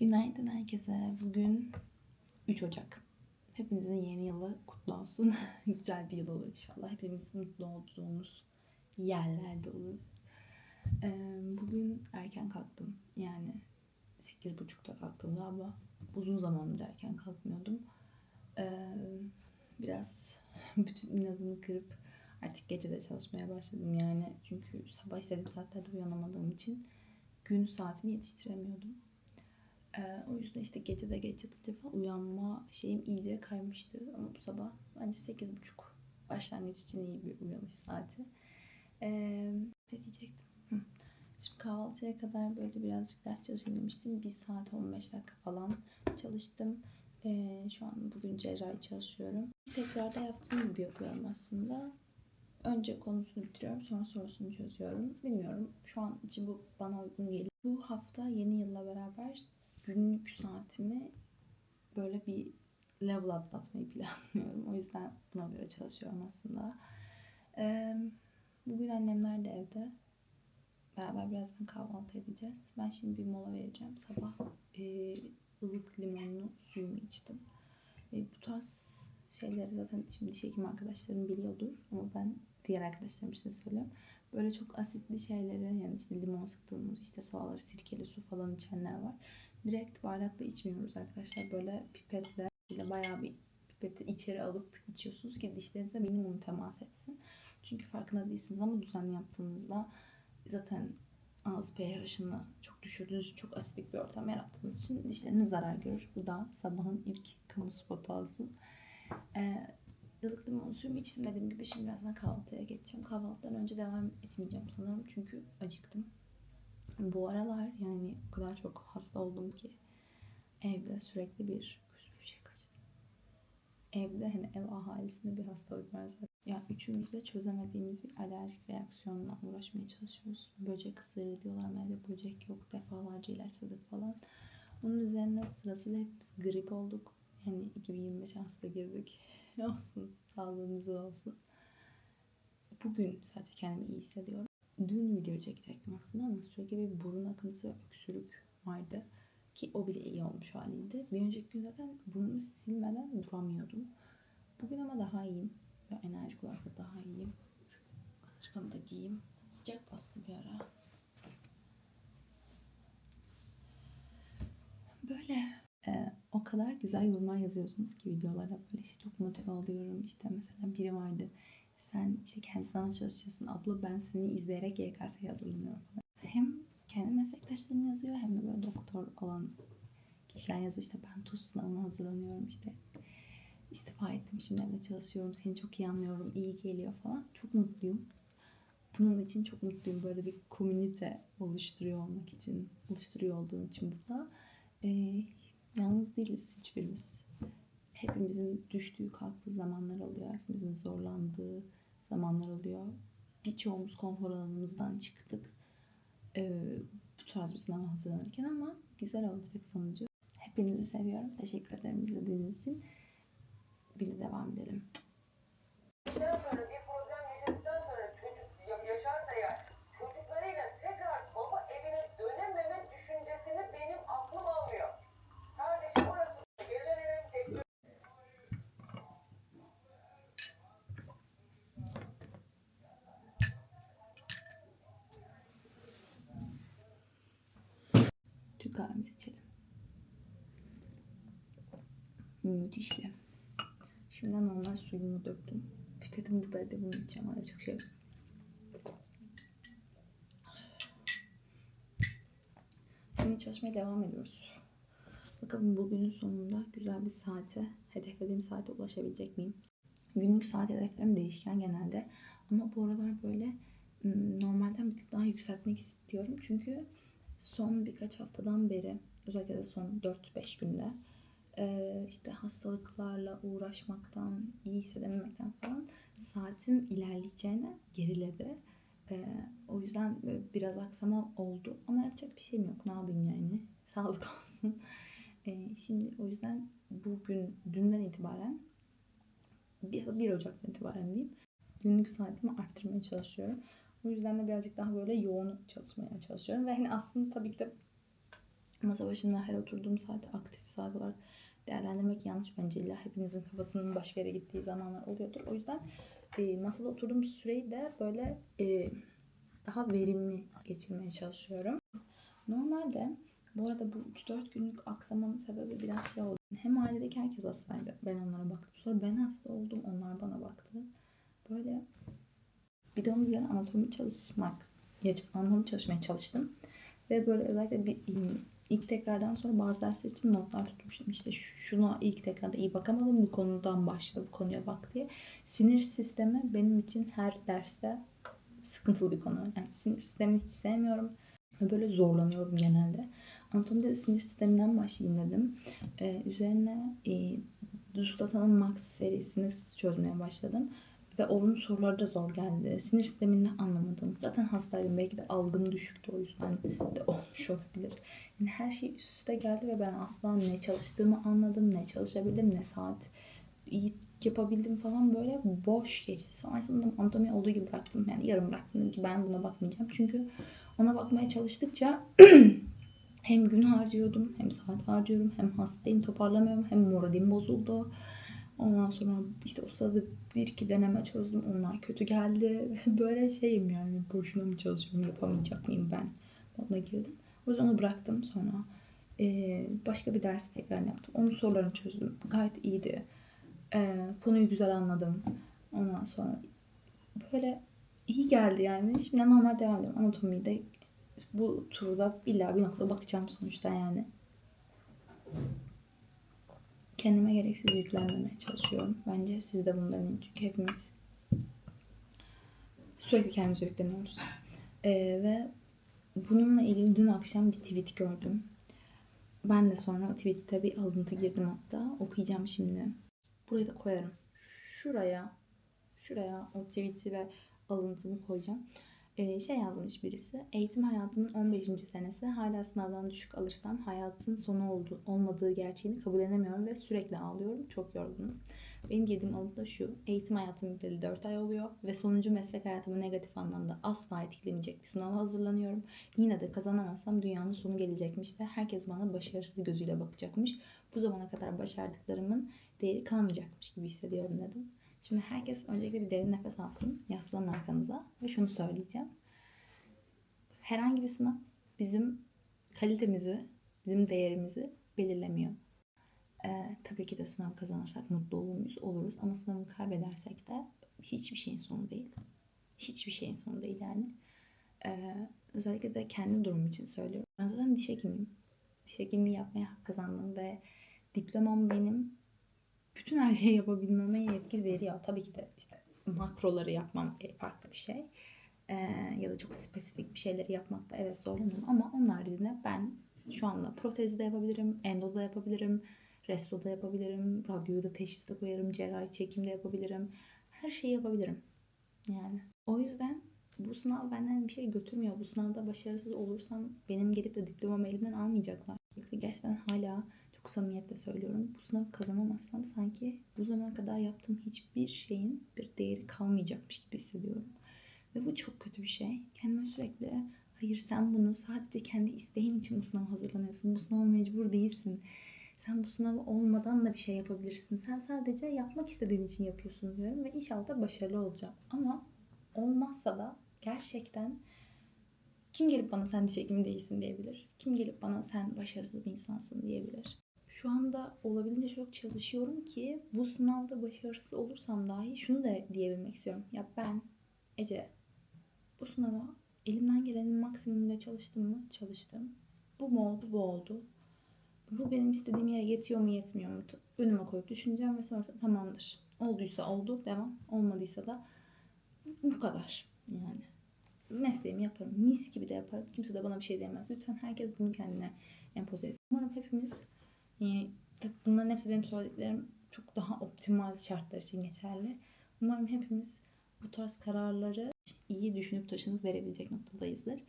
Günaydın herkese. Bugün 3 Ocak. Hepinizin yeni yılı kutlu olsun. Güzel bir yıl olur inşallah. Hepimiz mutlu olduğumuz yerlerde oluruz. Bugün erken kalktım. Yani 8.30'da kalktım galiba. Uzun zamandır erken kalkmıyordum. Biraz bütün inadımı kırıp artık gece de çalışmaya başladım yani. Çünkü sabah istediğim saatlerde uyanamadığım için gün saatini yetiştiremiyordum. Ee, o yüzden işte gece de geç yatınca falan uyanma şeyim iyice kaymıştı. Ama bu sabah bence sekiz buçuk başlangıç için iyi bir uyanış saati. Ee, ne diyecektim? Şimdi kahvaltıya kadar böyle birazcık ders çalışayım demiştim. Bir saat 15 dakika falan çalıştım. Ee, şu an bugün cerrahi çalışıyorum. Tekrarda yaptığım gibi yapıyorum aslında. Önce konusunu bitiriyorum sonra sorusunu çözüyorum. Bilmiyorum şu an için bu bana uygun geliyor. Bu hafta yeni yılla beraber günlük saatimi böyle bir level atlatmayı planlıyorum. O yüzden buna göre çalışıyorum aslında. Ee, bugün annemler de evde. Beraber birazdan kahvaltı edeceğiz. Ben şimdi bir mola vereceğim. Sabah e, ılık limonlu suyumu içtim. E, bu tarz şeyleri zaten şimdi diş hekim arkadaşlarım biliyordur. Ama ben diğer arkadaşlarım için de söylüyorum. Böyle çok asitli şeyleri yani işte limon sıktığımız işte sabahları sirkeli su falan içenler var direkt bardakla içmiyoruz arkadaşlar. Böyle pipetle ile bayağı bir pipeti içeri alıp içiyorsunuz ki dişlerinize minimum temas etsin. Çünkü farkında değilsiniz ama düzenli yaptığınızda zaten ağız pH'ını çok düşürdüğünüz çok asidik bir ortam yarattığınız için dişleriniz zarar görür. Bu da sabahın ilk kamu spotu olsun. Ee, ılık limon suyumu içtim dediğim gibi şimdi birazdan kahvaltıya geçeceğim. Kahvaltıdan önce devam etmeyeceğim sanırım çünkü acıktım. Bu aralar yani çok hasta oldum ki evde sürekli bir bir şey kaçtı. Evde hani ev ahalisinde bir hastalık var zaten. Ya üçümüz de çözemediğimiz bir alerjik reaksiyonla uğraşmaya çalışıyoruz. Böcek ısırır diyorlar ama evde böcek yok. Defalarca ilaçladık falan. Onun üzerine sırasıyla hepimiz grip olduk. Yani 2025 hasta girdik. olsun. Sağlığımıza olsun. Bugün sadece kendimi iyi hissediyorum dün video çekecektim aslında ama sürekli bir burun akıntısı ve öksürük vardı. Ki o bile iyi olmuş haliydi. Bir önceki gün zaten burnumu silmeden duramıyordum. Bugün ama daha iyiyim. Ve enerjik olarak da daha iyiyim. Şu kırkamı da giyeyim. Sıcak bastı bir ara. Böyle ee, o kadar güzel yorumlar yazıyorsunuz ki videolara böyle işte çok motive oluyorum. İşte mesela biri vardı sen işte kendi sana çalışıyorsun abla ben seni izleyerek YKS'ye hazırlanıyorum falan. Hem kendi meslektaşlarım yazıyor hem de böyle doktor olan kişiler yazıyor işte ben TUS sınavına hazırlanıyorum işte istifa ettim şimdi evde çalışıyorum seni çok iyi anlıyorum iyi geliyor falan çok mutluyum. Bunun için çok mutluyum böyle bir komünite oluşturuyor olmak için oluşturuyor olduğum için burada. Ee, yalnız değiliz hiçbirimiz. Hepimizin düştüğü kalktığı zamanlar oluyor. Hepimizin zorlandığı zamanlar oluyor. Birçoğumuz konfor alanımızdan çıktık. Ee, bu tarz bir sınava hazırlanırken ama güzel olacak sonucu. Hepinizi seviyorum. Teşekkür ederim izlediğiniz için. Bir devam edelim. Yaşadıktan sonra Türk kahvemizi içelim. Müthişli. Şimdi normal suyumu döktüm. Pipetim buradaydı bunu içeceğim. Hala çok şey. Şimdi çalışmaya devam ediyoruz. Bakalım bugünün sonunda güzel bir saate, hedeflediğim saate ulaşabilecek miyim? Günlük saat hedeflerim değişken genelde. Ama bu aralar böyle normalden bir tık daha yükseltmek istiyorum. Çünkü son birkaç haftadan beri özellikle de son 4-5 günde eee, işte hastalıklarla uğraşmaktan, iyi hissedememekten falan saatim ilerleyeceğine geriledi. Eee, o yüzden biraz aksama oldu ama yapacak bir şeyim yok. Ne yapayım yani? Sağlık olsun. Eee, şimdi o yüzden bugün, dünden itibaren 1, 1 Ocak'tan itibaren diyeyim günlük saatimi arttırmaya çalışıyorum. O yüzden de birazcık daha böyle yoğun çalışmaya çalışıyorum. Ve hani aslında tabii ki de masa başında her oturduğum saati aktif saat olarak değerlendirmek yanlış bence. İlla hepinizin kafasının başka yere gittiği zamanlar oluyordur. O yüzden e, masada oturduğum süreyi de böyle e, daha verimli geçirmeye çalışıyorum. Normalde bu arada bu 3-4 günlük aksamanın sebebi biraz şey oldu. Hem ailedeki herkes hastaydı. Ben onlara baktım. Sonra ben hasta oldum. Onlar bana baktı. Böyle bir de onun üzerine anatomi çalışmak, anatomi çalışmaya çalıştım. Ve böyle özellikle bir ilk tekrardan sonra bazı dersler için notlar tutmuştum. İşte şuna ilk tekrarda iyi bakamadım. Bu konudan başla, bu konuya bak diye. Sinir sistemi benim için her derste sıkıntılı bir konu. Yani sinir sistemini hiç sevmiyorum. Böyle zorlanıyorum genelde. Anatomide de sinir sisteminden başlayayım dedim. Ee, üzerine e, Dustata'nın Max serisini çözmeye başladım. Ve onun soruları da zor geldi. Sinir sistemini anlamadım. Zaten hastaydım. Belki de algım düşüktü o yüzden de olmuş olabilir. Yani her şey üst üste geldi ve ben asla ne çalıştığımı anladım, ne çalışabildim, ne saat iyi yapabildim falan böyle boş geçti. Sonra sonunda anatomi olduğu gibi bıraktım. Yani yarım bıraktım. Ki ben buna bakmayacağım. Çünkü ona bakmaya çalıştıkça hem gün harcıyordum, hem saat harcıyorum, hem hastayım, toparlamıyorum, hem moralim bozuldu. Ondan sonra işte o sırada bir iki deneme çözdüm. Onlar kötü geldi. Böyle şeyim yani. Boşuna mı çalışıyorum? Yapamayacak mıyım ben? Ona girdim. O yüzden onu bıraktım sonra. Ee, başka bir ders tekrar yaptım. Onun sorularını çözdüm. Gayet iyiydi. Ee, konuyu güzel anladım. Ondan sonra böyle iyi geldi yani. Şimdi normal devam ediyorum. Anatomiyi de bu turda illa bir noktada bakacağım sonuçta yani kendime gereksiz yüklenmemeye çalışıyorum. Bence siz de bunu deneyin. Çünkü hepimiz sürekli kendimize yükleniyoruz. Ee, ve bununla ilgili dün akşam bir tweet gördüm. Ben de sonra o tweette bir alıntı girdim hatta. Okuyacağım şimdi. Buraya da koyarım. Şuraya, şuraya o tweet'i ve alıntımı koyacağım. Ee, şey yazmış birisi. Eğitim hayatımın 15. senesi. Hala sınavdan düşük alırsam hayatın sonu oldu, olmadığı gerçeğini kabullenemiyorum ve sürekli ağlıyorum. Çok yorgunum. Benim girdiğim alıntı da şu. Eğitim hayatım biteli 4 ay oluyor ve sonuncu meslek hayatımı negatif anlamda asla etkilemeyecek bir sınava hazırlanıyorum. Yine de kazanamazsam dünyanın sonu gelecekmiş de herkes bana başarısız gözüyle bakacakmış. Bu zamana kadar başardıklarımın değeri kalmayacakmış gibi hissediyorum dedim. Şimdi herkes öncelikle bir derin nefes alsın. Yaslanın arkanıza ve şunu söyleyeceğim. Herhangi bir sınav bizim kalitemizi, bizim değerimizi belirlemiyor. Ee, tabii ki de sınav kazanırsak mutlu olur muyuz? Oluruz. Ama sınavı kaybedersek de hiçbir şeyin sonu değil. Hiçbir şeyin sonu değil yani. Ee, özellikle de kendi durumum için söylüyorum. Ben zaten diş hekimiyim. Diş hekimliği yapmaya hak kazandım ve diplomam benim bütün her şeyi yapabilmeme yetki veriyor. Tabii ki de işte makroları yapmam e, farklı bir şey. Ee, ya da çok spesifik bir şeyleri yapmakta evet zorlanıyorum ama onun haricinde ben şu anda protezi de yapabilirim, endo da yapabilirim, resto da yapabilirim, radyoyu da teşhis de koyarım, cerrahi çekim de yapabilirim. Her şeyi yapabilirim. Yani o yüzden bu sınav benden bir şey götürmüyor. Bu sınavda başarısız olursam benim gelip de diplomamı elimden almayacaklar. Gerçekten hala çok samimiyetle söylüyorum. Bu sınavı kazanamazsam sanki bu zamana kadar yaptığım hiçbir şeyin bir değeri kalmayacakmış gibi hissediyorum. Ve bu çok kötü bir şey. Kendime sürekli hayır sen bunu sadece kendi isteğin için bu sınava hazırlanıyorsun. Bu sınava mecbur değilsin. Sen bu sınavı olmadan da bir şey yapabilirsin. Sen sadece yapmak istediğin için yapıyorsun diyorum ve inşallah da başarılı olacağım. Ama olmazsa da gerçekten kim gelip bana sen diş hekimi değilsin diyebilir. Kim gelip bana sen başarısız bir insansın diyebilir. Şu anda olabildiğince çok çalışıyorum ki bu sınavda başarısız olursam dahi şunu da diyebilmek istiyorum. Ya ben Ece bu sınava elimden gelenin maksimumuyla çalıştım mı? Çalıştım. Bu mu oldu? Bu oldu. Bu benim istediğim yere yetiyor mu yetmiyor mu? Önüme koyup düşüneceğim ve sonrasında tamamdır. Olduysa oldu devam. Olmadıysa da bu kadar yani. Mesleğimi yaparım. Mis gibi de yaparım. Kimse de bana bir şey diyemez. Lütfen herkes bunu kendine empoze etsin. Umarım hepimiz yani, tabii bunların hepsi benim söylediklerim çok daha optimal şartlar için geçerli. Umarım hepimiz bu tarz kararları iyi düşünüp taşınıp verebilecek noktadayızdır.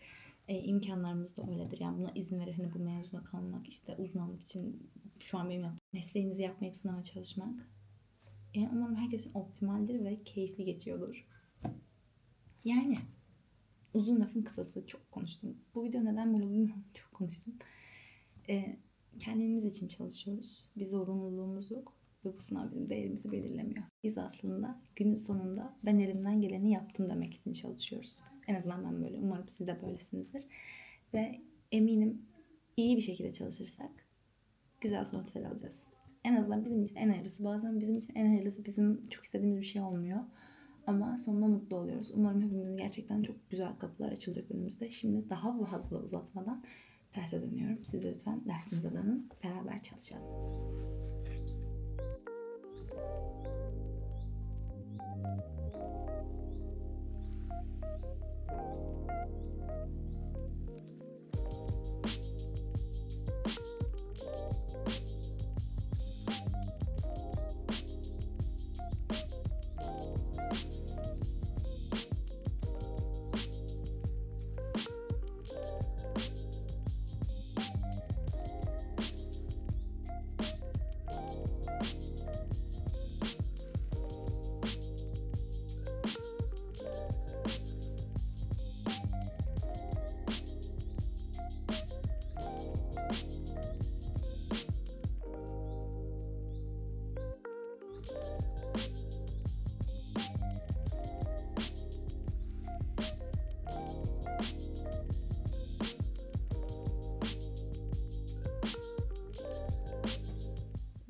E, imkanlarımız da öyledir. Yani buna izin verip hani bu mezuna kalmak, işte uzmanlık için şu an benim yaptığım mesleğinizi yapmayıp sınava çalışmak. Yani umarım herkesin optimaldir ve keyifli geçiyordur. Yani uzun lafın kısası çok konuştum. Bu video neden böyle bilmiyorum. Çok konuştum. E, kendimiz için çalışıyoruz. Bir zorunluluğumuz yok. Ve bu sınav bizim değerimizi belirlemiyor. Biz aslında günün sonunda ben elimden geleni yaptım demek için çalışıyoruz. En azından ben böyle. Umarım siz de böylesinizdir. Ve eminim iyi bir şekilde çalışırsak güzel sonuçlar alacağız. En azından bizim için en hayırlısı. Bazen bizim için en hayırlısı bizim çok istediğimiz bir şey olmuyor. Ama sonunda mutlu oluyoruz. Umarım hepimizin gerçekten çok güzel kapılar açılacak önümüzde. Şimdi daha fazla uzatmadan derse dönüyorum. Siz de lütfen dersinize dönün. Beraber çalışalım.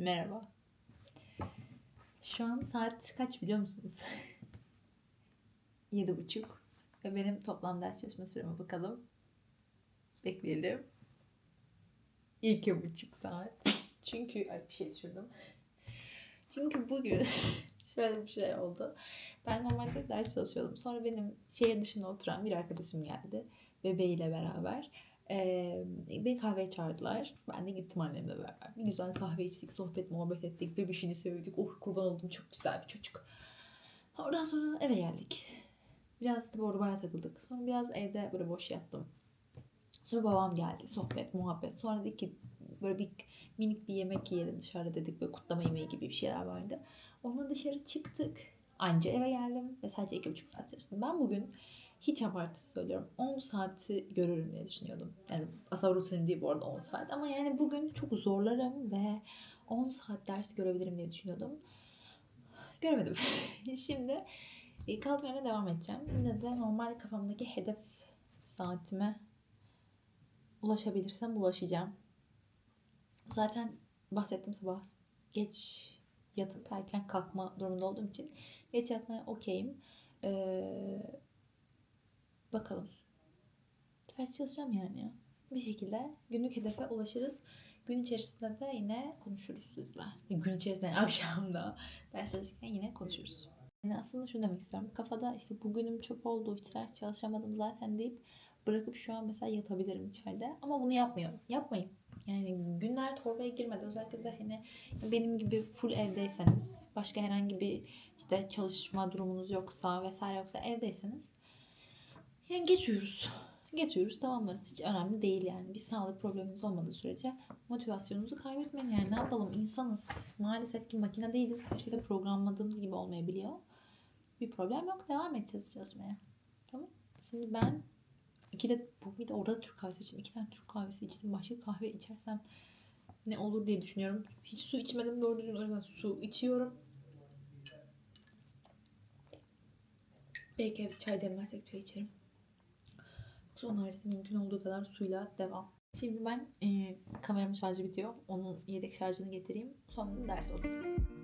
Merhaba. Şu an saat kaç biliyor musunuz? Yedi buçuk. Ve benim toplam ders çalışma süreme bakalım. Bekleyelim. İki buçuk saat. Çünkü ay bir şey düşürdüm. Çünkü bugün şöyle bir şey oldu. Ben normalde ders çalışıyordum. Sonra benim şehir dışında oturan bir arkadaşım geldi. Bebeğiyle beraber. Ee, beni kahveye çağırdılar. Ben de gittim annemle beraber. Bir güzel kahve içtik, sohbet muhabbet ettik. Bebişini sevdik. Oh kurban oldum çok güzel bir çocuk. Oradan sonra eve geldik. Biraz da bayağı takıldık. Sonra biraz evde böyle boş yattım. Sonra babam geldi. Sohbet, muhabbet. Sonra dedik ki böyle bir minik bir yemek yiyelim dışarıda dedik. Böyle kutlama yemeği gibi bir şeyler vardı. Onunla dışarı çıktık. Anca eve geldim ve sadece iki buçuk saat çalıştım. Ben bugün hiç abartısı söylüyorum. 10 saati görürüm diye düşünüyordum. Yani aslında rutinim değil bu arada 10 saat. Ama yani bugün çok zorlarım ve 10 saat ders görebilirim diye düşünüyordum. Göremedim. Şimdi e, kaldığım devam edeceğim. Yine de normal kafamdaki hedef saatime ulaşabilirsem ulaşacağım. Zaten bahsettim sabah geç yatıp erken kalkma durumunda olduğum için geç yatmaya okeyim. Ee, bakalım. Ders çalışacağım yani ya. Bir şekilde günlük hedefe ulaşırız. Gün içerisinde de yine konuşuruz sizle. Gün içerisinde akşamda ders çalışırken yine konuşuruz. Yani aslında şunu demek istiyorum. Kafada işte bugünüm çöp oldu, hiç ders çalışamadım zaten deyip bırakıp şu an mesela yatabilirim içeride. Ama bunu yapmıyorum. Yapmayın. Yani günler torbaya girmedi. Özellikle de hani benim gibi full evdeyseniz, başka herhangi bir işte çalışma durumunuz yoksa vesaire yoksa evdeyseniz yani geçiyoruz. Geçiyoruz tamamlarız. Hiç önemli değil yani. Bir sağlık probleminiz olmadığı sürece motivasyonunuzu kaybetmeyin. Yani ne yapalım insanız. Maalesef ki makine değiliz. Her şeyde programladığımız gibi olmayabiliyor. Bir problem yok. Devam edeceğiz çalışmaya. Tamam. Şimdi ben iki de bu bir de orada Türk kahvesi için iki tane Türk kahvesi içtim. Başka kahve içersem ne olur diye düşünüyorum. Hiç su içmedim doğru düzgün. O yüzden su içiyorum. Belki çay demlersek çay içerim. Onun haricinde mümkün olduğu kadar suyla devam. Şimdi ben e, kameramın şarjı bitiyor. Onun yedek şarjını getireyim. Sonra derse oturayım.